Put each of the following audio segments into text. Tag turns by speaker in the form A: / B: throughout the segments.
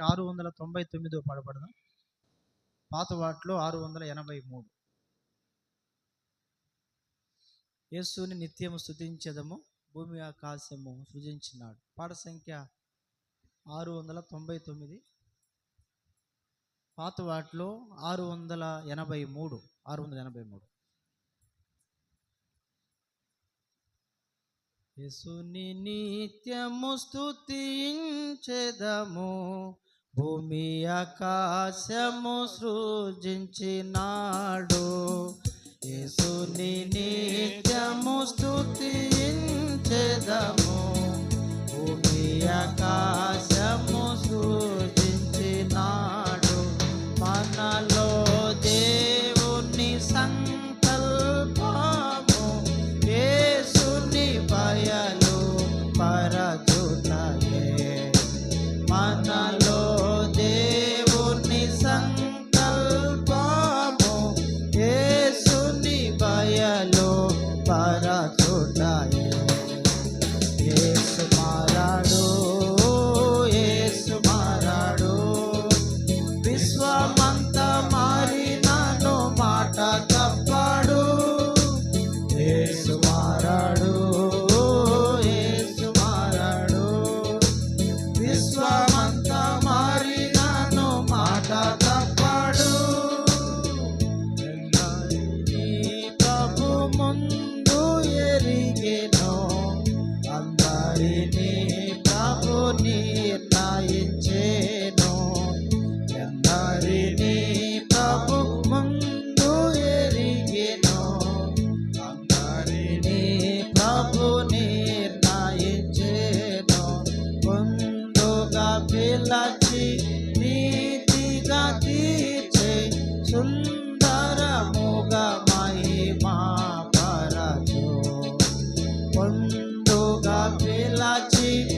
A: ఆరు వందల తొంభై తొమ్మిదో పాడబడదాం పాత వాటిలో ఆరు వందల ఎనభై మూడు. యేసుని నిత్యము స్థుతించదము భూమి ఆకాశము సృజించినాడు. పాట సంఖ్య ఆరు వందల తొంభై తొమ్మిది. పాత వాటిలో ఆరు వందల ఎనభై మూడు. ఆరు వందల ఎనభై మూడు. యేసుని నిత్యము స్థుతించదము భూమి ఆకాశము సృజించినాడు. యేసుని నిత్యము స్థుతించెదము భూమి ఆకాశము సృజ Bela Chief.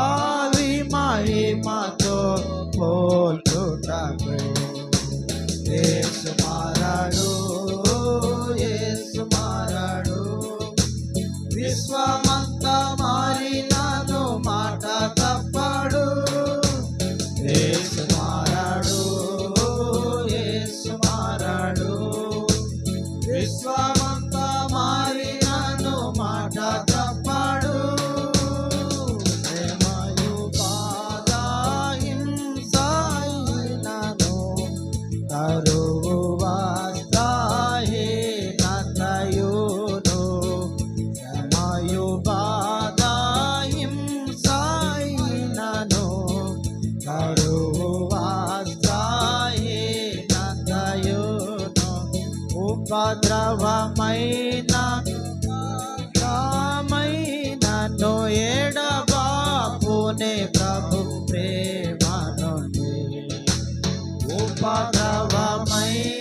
A: Ave Maria, Mato, ద్రవమైన నన్ను ఏడబాపునే ప్రభు ప్రేమ నుండి ఉపద్రవమైన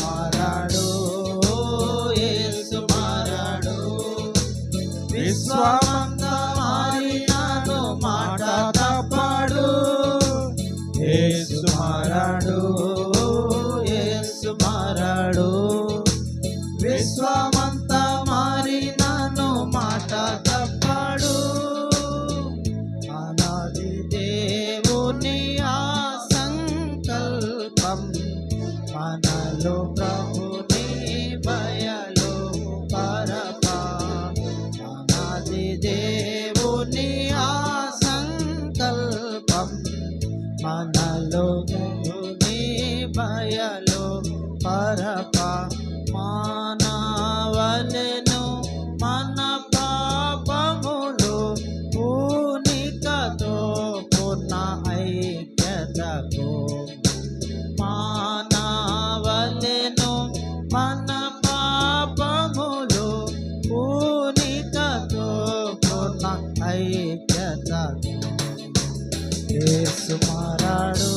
A: మారాడు ఏసు మారాడు. విశ్వామంతా మారినాను మాట తప్పాడు. ఏసు మారాడు ఏసు ಐಕ್ಯತ ಏಸು ಮಾರಾಡೋ